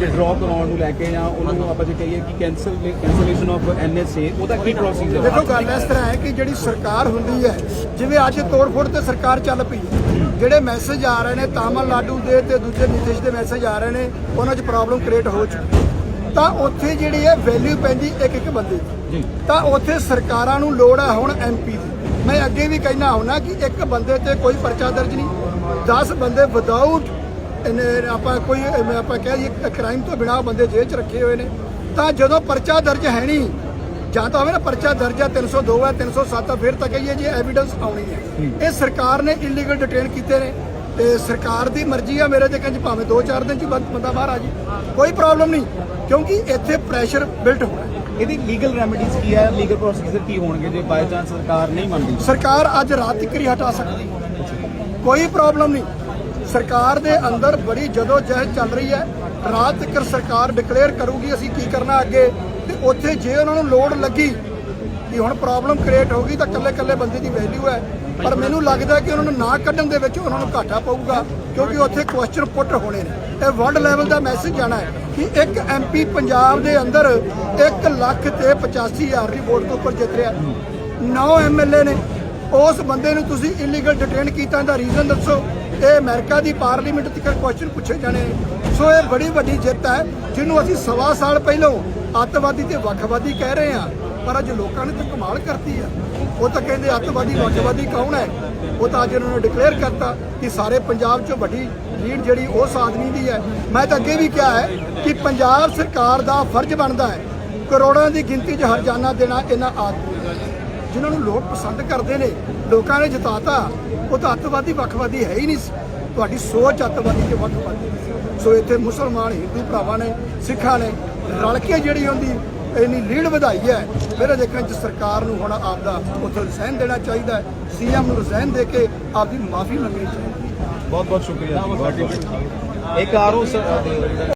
Withdraw ਕਰਾਉਣ ਨੂੰ ਲੈ ਕੇ ਜਾਂ ਉਹਨੂੰ ਆਪਾਂ ਜੇ ਕਹੀਏ ਕਿ ਕੈਂਸਲ ਕੈਂਸਲੇਸ਼ਨ ਆਫ ਐਨਐਸਏ ਉਹਦਾ ਕੀ ਪ੍ਰੋਸੀਜਰ ਦੇਖੋ ਗੱਲ ਇਸ ਤਰ੍ਹਾਂ ਹੈ ਕਿ ਜਿਹੜੀ ਸਰਕਾਰ ਹੁੰਦੀ ਹੈ ਜਿਵੇਂ ਅੱਜ ਤੋੜਫੋੜ ਤੇ ਸਰਕਾਰ ਚੱਲ ਪਈ ਹੈ ਜਿਹੜੇ ਮੈਸੇਜ ਆ ਰਹੇ ਨੇ ਤਾਮਿਲਨਾਡੂ ਦੇ ਤੇ ਦੂਜੇ ਨਿਤਿਸ਼ ਦੇ ਮੈਸੇਜ ਆ ਰਹੇ ਨੇ ਉਹਨਾਂ 'ਚ ਪ੍ਰੋਬਲਮ ਕ੍ਰੀਏਟ ਹੋ ਚੁੱਕੀ। ਤਾਂ ਉੱਥੇ ਜਿਹੜੀ ਹੈ ਵੈਲਿਊ ਪੈਂਦੀ ਇੱਕ ਇੱਕ ਬੰਦੇ ਦੀ। ਤਾਂ ਉੱਥੇ ਸਰਕਾਰਾਂ ਨੂੰ ਲੋੜ ਹੈ ਹੁਣ ਐਮਪੀ ਦੀ। ਮੈਂ ਅੱਗੇ ਵੀ ਕਹਿਣਾ ਹੁੰਨਾ ਕਿ ਇੱਕ ਬੰਦੇ ਤੇ ਕੋਈ ਪਰਚਾ ਦਰਜ ਨਹੀਂ। 10 ਬੰਦੇ ਵਿਦਆਊਟ ਆਪਾਂ ਕੋਈ ਆਪਾਂ ਕਹਿ ਦਈਏ ਕ੍ਰਾਈਮ ਤੋਂ ਬਿਨਾਂ ਬੰਦੇ ਜੇਲ੍ਹ 'ਚ ਰੱਖੇ ਹੋਏ ਨੇ। ਤਾਂ ਜਦੋਂ ਪਰਚਾ ਦਰਜ ਹੈ ਨਹੀਂ ਜਾਂ ਤਾਂ ਹੋਵੇ ਨਾ ਪਰਚਾ ਦਰਜ ਹੈ 302 ਹੈ 307 ਹੈ ਫਿਰ ਤਾਂ ਕਹੀਏ ਜੀ ਐਵੀਡੈਂਸ ਆਉਣੀ ਹੈ। ਇਹ ਸਰਕਾਰ ਨੇ ਇਲੀਗਲ ਡਿਟੇਨ ਕੀਤੇ ਨੇ ਤੇ ਸਰਕਾਰ ਦੀ ਮਰਜ਼ੀ ਆ ਮੇਰੇ ਦੇਖਣ ਚ ਭਾਵੇਂ 2-4 ਦਿਨ ਚ ਬੰਦ- ਬਾਹਰ ਆ ਜੀ। ਕੋਈ ਪ੍ਰੋਬਲਮ ਨਹੀਂ ਕਿਉਂਕਿ ਇੱਥੇ ਪ੍ਰੈਸ਼ਰ ਬਿਲਟ ਹੋਣਾ ਹੈ। ਇਹਦੀ ਲੀਗਲ ਰੈਮੇਡੀਜ਼ ਕੀ ਹੈ ਲੀਗਲ ਪ੍ਰੋਸੀਜਰ ਕੀ ਹੋਣਗੇ ਜੇ ਬਾਈ ਚਾਂਸ ਸਰਕਾਰ ਨਹੀਂ ਮੰਨਦੀ? ਸਰਕਾਰ ਅੱਜ ਰਾਤ ਤੱਕ ਹੀ ਹਟਾ ਸਕਦੀ। ਕੋਈ ਪ੍ਰੋਬਲਮ ਨਹੀਂ। ਸਰਕਾਰ ਦੇ ਅੰਦਰ ਬੜੀ ਜਦੋ ਜਹਿਦ ਚੱਲ ਰਹੀ ਹੈ। ਰਾਤ ਤੱਕ ਸਰਕਾਰ ਡਿਕਲੇਅਰ ਕਰੂਗੀ ਅਸੀਂ ਕੀ ਕਰਨਾ ਅੱਗੇ ਤੇ ਉੱਥੇ ਜੇ ਉਹਨਾਂ ਨੂੰ ਲੋੜ ਲੱਗੀ ਕਿ ਹੁਣ ਪ੍ਰੋਬਲਮ ਕ੍ਰੀਏਟ ਹੋ ਗਈ ਤਾਂ ਕੱਲੇ ਕੱਲੇ ਬੰਦੇ ਦੀ ਵੈਲਿਊ ਹੈ। ਪਰ ਮੈਨੂੰ ਲੱਗਦਾ ਕਿ ਉਹਨਾਂ ਨੂੰ ਨਾ ਕੱਢਣ ਦੇ ਵਿੱਚ ਉਹਨਾਂ ਨੂੰ ਘਾਟਾ ਪਊਗਾ ਕਿਉਂਕਿ ਉੱਥੇ ਕੁਐਸਚਨ ਪੁੱਟ ਹੋਣੇ ਨੇ। ਇਹ ਵਰਲਡ ਲੈਵਲ ਦਾ ਮੈਸੇਜ ਜਾਣਾ ਹੈ ਕਿ ਇੱਕ ਐਮਪੀ ਪੰਜਾਬ ਦੇ ਅੰਦਰ 1 ਲੱਖ ਤੇ 85 ਹਜ਼ਾਰ ਦੀ ਵੋਟ ਤੋਂ ਉੱਪਰ ਜਿੱਤ ਰਿਹਾ। 9 ਐਮਐਲਏ ਨੇ। ਉਸ ਬੰਦੇ ਨੂੰ ਤੁਸੀਂ ਇਲੀਗਲ ਡਿਟੇਨ ਕੀਤਾ ਦਾ ਰੀਜ਼ਨ ਦੱਸੋ। ਇਹ ਅਮਰੀਕਾ ਦੀ ਪਾਰਲੀਮੈਂਟ ਤੱਕ ਕੁਐਸਚਨ ਪੁੱਛੇ ਜਾਣੇ ਨੇ। ਸੋ ਇਹ ਬੜੀ ਵੱਡੀ ਜਿੱਤ ਹੈ, ਜਿਹਨੂੰ ਅਸੀਂ ਸਵਾ ਸਾਲ ਪਹਿਲਾਂ ਅੱਤਵਾਦੀ ਤੇ ਵੱਖਵਾਦੀ ਕਹਿ ਰਹੇ ਹਾਂ, ਪਰ ਅੱਜ ਲੋਕਾਂ ਨੇ ਤਾਂ ਕਮਾਲ ਕਰਤੀ ਆ। ਉਹ ਤਾਂ ਕਹਿੰਦੇ ਅੱਤਵਾਦੀ, ਵੱਖਵਾਦੀ ਕੌਣ ਹੈ? ਉਹ ਤਾਂ ਅੱਜ ਉਹਨਾਂ ਨੇ ਡਿਕਲੇਅਰ ਕਰਤਾ ਕਿ ਸਾਰੇ ਪੰਜਾਬ 'ਚੋਂ ਵੱਡੀ ਲੀਡ ਜਿਹੜੀ ਉਸ ਆਦਮੀ ਦੀ ਹੈ। ਮੈਂ ਤਾਂ ਅੱਗੇ ਵੀ ਕਿਹਾ ਹੈ ਕਿ ਪੰਜਾਬ ਸਰਕਾਰ ਦਾ ਫਰਜ਼ ਬਣਦਾ ਹੈ ਕਰੋੜਾਂ ਦੀ ਗਿਣਤੀ 'ਚ ਹਰਜਾਨਾ ਦੇਣਾ ਇਹਨਾਂ ਆਦਮੀ ਜਿਨ੍ਹਾਂ ਨੂੰ ਲੋਕ ਪਸੰਦ ਕਰਦੇ ਨੇ, ਲੋਕਾਂ ਨੇ ਜਿਤਾਤਾ, ਉਹ ਤਾਂ ਅੱਤਵਾਦੀ ਵੱਖਵਾਦੀ ਹੈ ਹੀ ਨਹੀਂ ਸੀ। ਤੁਹਾਡੀ ਸੋਚ ਅੱਤਵਾਦੀ ਤੇ ਵੱਖਵਾਦੀ ਸੋ। ਇੱਥੇ ਮੁਸਲਮਾਨ ਹਿੰਦੂ ਭਰਾਵਾਂ ਨੇ, ਸਿੱਖਾਂ ਨੇ ਰਲ ਕੇ ਜਿਹੜੀ ਹੁੰਦੀ ਇੰਨੀ ਲੀਡ ਵਧਾਈ ਹੈ, ਫਿਰ ਦੇਖਣ ਚ ਸਰਕਾਰ ਨੂੰ ਹੁਣ ਆਪਦਾ ਉੱਥੇ ਰਿਜ਼ਾਈਨ ਦੇਣਾ ਚਾਹੀਦਾ ਹੈ, ਸੀਐਮ ਨੂੰ ਰਿਜ਼ਾਈਨ ਦੇ ਕੇ ਆਪਦੀ ਮਾਫੀ ਮੰਗਣੀ ਚਾਹੀਦੀ ਹੈ। ਬਹੁਤ ਬਹੁਤ ਸ਼ੁਕਰੀਆ। ਇੱਕ ਆਰਓ